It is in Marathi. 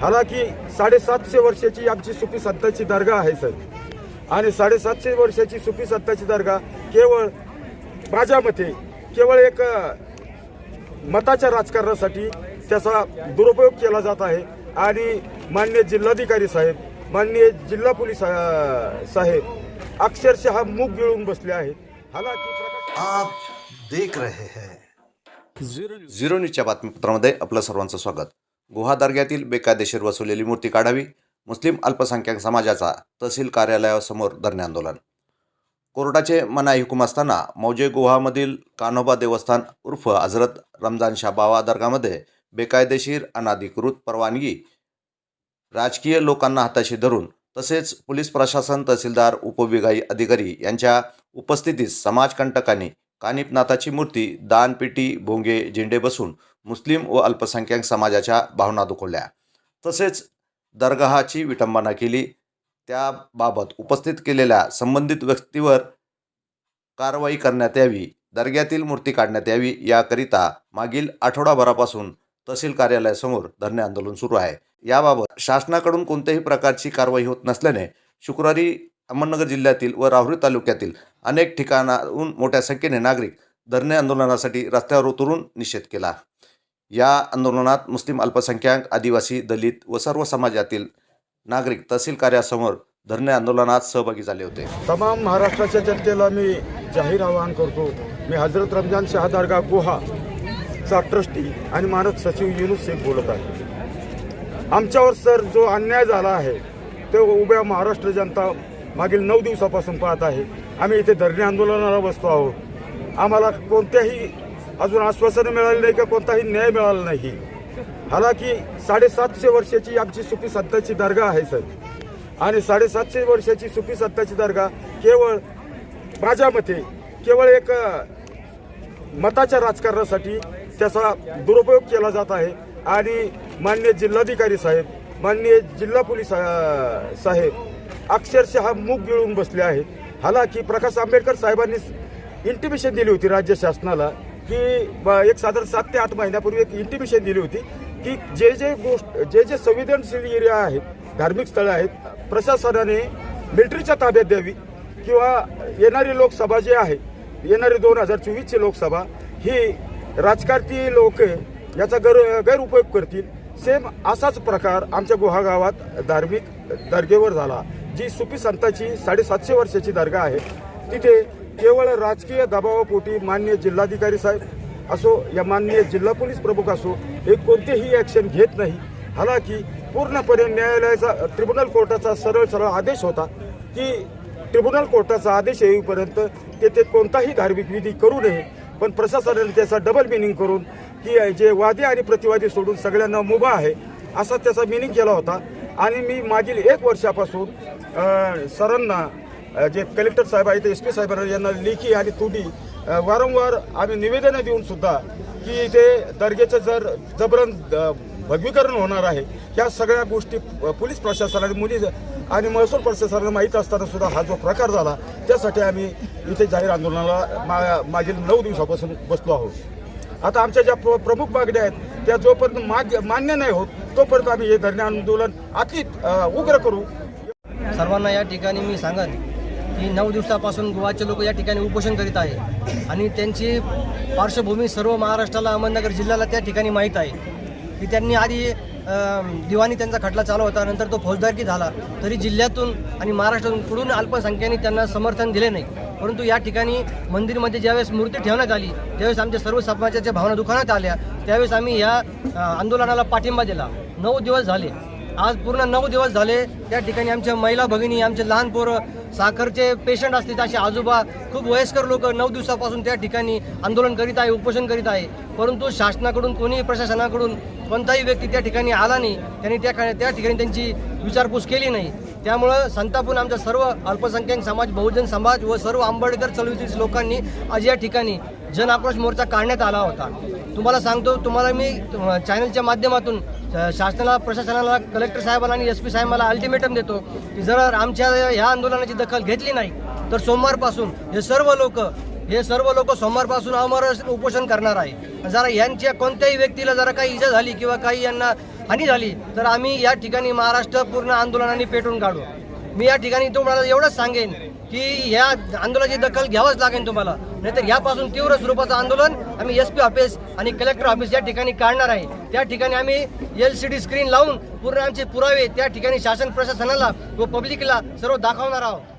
हालाकी साडेसातशे वर्षाची आमची सुफी संतांची दर्गा आहे सर. आणि साडेसातशे वर्षाची सुफी संतांची दर्गा केवळ माझ्या मते केवळ एक मताच्या राजकारणासाठी त्याचा दुरुपयोग केला जात आहे. आणि माननीय जिल्हाधिकारी साहेब माननीय जिल्हा पोलीस साहेब अक्षरशः मूग गिळून बसले आहेत. हालाकी आप देख रहे हैं। झिरो न्यूजच्या बातमीपत्रामध्ये आपलं सर्वांचं स्वागत. गुहा दर्ग्यातील बेकायदेशीर वसुलेली मूर्ती काढावी मुस्लिम अल्पसंख्याक समाजाचा तहसील कार्यालयासमोर धरणे आंदोलन. कोर्टाचे मनाई हुकूम असताना मौजे गुहामधील कान्होबा देवस्थान उर्फ हजरत रमजान शाबावा दर्गामध्ये बेकायदेशीर अनाधिकृत परवानगी राजकीय लोकांना हाताशी धरून तसेच पोलीस प्रशासन तहसीलदार उपविभागीय अधिकारी यांच्या उपस्थितीत समाजकंटकांनी कानिपनाथाची मूर्ती दानपेटी भोंगे झेंडे बसून मुस्लिम व अल्पसंख्याक समाजाच्या भावना दुखवल्या. तसेच दर्गाहाची विटंबना केली. त्याबाबत उपस्थित केलेल्या संबंधित व्यक्तीवर कारवाई करण्यात यावी दर्ग्यातील मूर्ती काढण्यात यावी याकरिता मागील आठवडाभरापासून तहसील कार्यालयासमोर धरणे आंदोलन सुरू आहे. याबाबत शासनाकडून कोणत्याही प्रकारची कारवाई होत नसल्याने शुक्रवारी अहमदनगर जिल्ह्यातील व राहुरी तालुक्यातील अनेक ठिकाणाहून मोठ्या संख्येने नागरिक धरणे आंदोलनासाठी रस्त्यावर उतरून निषेध केला. या आंदोलनात मुस्लिम अल्पसंख्याक आदिवासी दलित व सर्व समाजातील नागरिक तहसील कार्यासमोर धरणे आंदोलनात सहभागी झाले होते. तमाम महाराष्ट्राच्या जनतेला मी जाहीर आवाहन करतो. मी हजरत रमजान शहादारगा गुहा चा ट्रस्टी आणि मानद सचिव युनुस शेख बोलत आहे. आमच्यावर सर जो अन्याय झाला आहे तो उभ्या महाराष्ट्र जनता मागील नऊ दिवसापासून पाहत आहे. आम्ही इथे धरणे आंदोलनाला बसतो आहोत. आम्हाला कोणत्याही अजून आश्वासनं मिळाली नाही का कोणताही न्याय मिळाला नाही. हालाकी साडेसातशे वर्षाची आमची सुफी सत्ताची दर्गा आहे सर. आणि साडेसातशे वर्षाची सुफी सत्ताची दर्गा केवळ माझ्या मते केवळ एक मताच्या राजकारणासाठी त्याचा दुरुपयोग केला जात आहे. आणि माननीय जिल्हाधिकारी साहेब माननीय जिल्हा पोलीस साहेब अक्षरशः मूग गिळून बसले आहेत. हालाकी प्रकाश आंबेडकर साहेबांनी इंटिमेशन दिली होती राज्य शासनाला की ब- एक साधारण सात ते आठ महिन्यापूर्वी एक इंटिमेशन दिली होती की जे जे गोष्ट जे जे संवेदनशील एरिया आहेत धार्मिक स्थळं आहेत प्रशासनाने मिलिटरीच्या ताब्यात द्यावी किंवा येणारी लोकसभा जी आहे येणारी दोन हजार चोवीसची लोकसभा ही राजकारती लोक याचा गैर गैरउपयोग करतील. सेम असाच प्रकार आमच्या गुहा गावात धार्मिक दर्गेवर झाला. जी सुपी संतांची साडेसातशे वर्षाची दर्गा आहे तिथे केवळ राजकीय दबावापोटी मान्य जिल्हाधिकारी साहेब असो या माननीय जिल्हा पोलीस प्रमुख असो हे कोणतेही ॲक्शन घेत नाही. हालाकी पूर्णपणे न्यायालयाचा ट्रिब्युनल कोर्टाचा सरळ सरळ आदेश होता की ट्रिब्युनल कोर्टाचा आदेश येईपर्यंत तेथे कोणताही धार्मिक विधी करू नये. पण प्रशासनाने त्याचा डबल मिनिंग करून की जे वादी आणि प्रतिवादी सोडून सगळ्यांना मुभा आहे असा त्याचा मिनिंग केला होता. आणि मी मागील एक वर्षापासून सरांना जे कलेक्टर साहेब आहेत एस पी साहेब यांना लेखी आणि तुटी वारंवार आम्ही निवेदनं देऊन सुद्धा की इथे दर्गेचं जर जबरन भगवीकरण होणार आहे ह्या सगळ्या गोष्टी पोलीस प्रशासनाने मुली आणि महसूल प्रशासनाला माहीत असताना सुद्धा हा जो प्रकार झाला त्यासाठी आम्ही इथे जाहीर आंदोलनाला मा मागील नऊ दिवसापासून बसलो आहोत. आता आमच्या ज्या प्र- प्रमुख मागण्या आहेत त्या जोपर्यंत माग मान्य नाही होत तोपर्यंत आम्ही हे धरणे आंदोलन अति उग्र करू. सर्वांना या ठिकाणी मी सांगन की नऊ दिवसापासून गोवाचे लोक या ठिकाणी उपोषण करीत आहे. आणि त्यांची पार्श्वभूमी सर्व महाराष्ट्राला अहमदनगर जिल्ह्याला त्या ठिकाणी माहीत आहे. की त्यांनी आधी दिवाणी त्यांचा खटला चालू होता नंतर तो फौजदारकी झाला. तरी जिल्ह्यातून आणि महाराष्ट्रातून कुठून अल्पसंख्याने त्यांना समर्थन दिले नाही. परंतु या ठिकाणी मंदिरमध्ये ज्यावेळेस मूर्ती ठेवण्यात आली त्यावेळेस आमच्या सर्व समाजाच्या भावना दुखावण्यात आल्या. त्यावेळेस आम्ही या आंदोलनाला पाठिंबा दिला. नऊ दिवस झाले. आज पूर्ण नऊ दिवस झाले. त्या ठिकाणी आमच्या महिला भगिनी आमचे लहान पोरं साखरचे पेशंट असतील असे आजोबा खूप वयस्कर लोक नऊ दिवसापासून त्या ठिकाणी आंदोलन करीत आहे उपोषण करीत आहे. परंतु शासनाकडून कोणीही प्रशासनाकडून कोणताही व्यक्ती त्या ठिकाणी आला नाही त्यांनी त्या त्या ठिकाणी त्यांची विचारपूस केली नाही. त्यामुळं संतापून आमच्या सर्व अल्पसंख्याक समाज बहुजन समाज व सर्व आंबेडकर चळवळीतील लोकांनी आज या ठिकाणी जन आक्रोश मोर्चा काढण्यात आला होता. तुम्हाला सांगतो तुम्हाला मी चॅनलच्या माध्यमातून शासनाला प्रशासनाला कलेक्टर साहेबांना आणि एस पी साहेबांना अल्टिमेटम देतो की जर आमच्या ह्या आंदोलनाची दखल घेतली नाही तर सोमवारपासून हे सर्व लोक हे सर्व लोक सोमवारपासून अमर उपोषण करणार आहे. जरा यांच्या कोणत्याही व्यक्तीला जरा काही इजा झाली किंवा काही यांना हानी झाली तर आम्ही या ठिकाणी महाराष्ट्र पूर्ण आंदोलनाने पेटून काढू. मी या ठिकाणी तुम्हाला एवढंच सांगेन की या आंदोलनाची दखल घ्यावंच लागेल तुम्हाला. नाहीतर यापासून तीव्र स्वरूपाचं आंदोलन आम्ही एस पी ऑफिस आणि कलेक्टर ऑफिस या ठिकाणी काढणार आहे. त्या ठिकाणी आम्ही एल सी डी स्क्रीन लावून पूर्ण आमचे पुरावे त्या ठिकाणी शासन प्रशासनाला व पब्लिकला सर्व दाखवणार आहोत.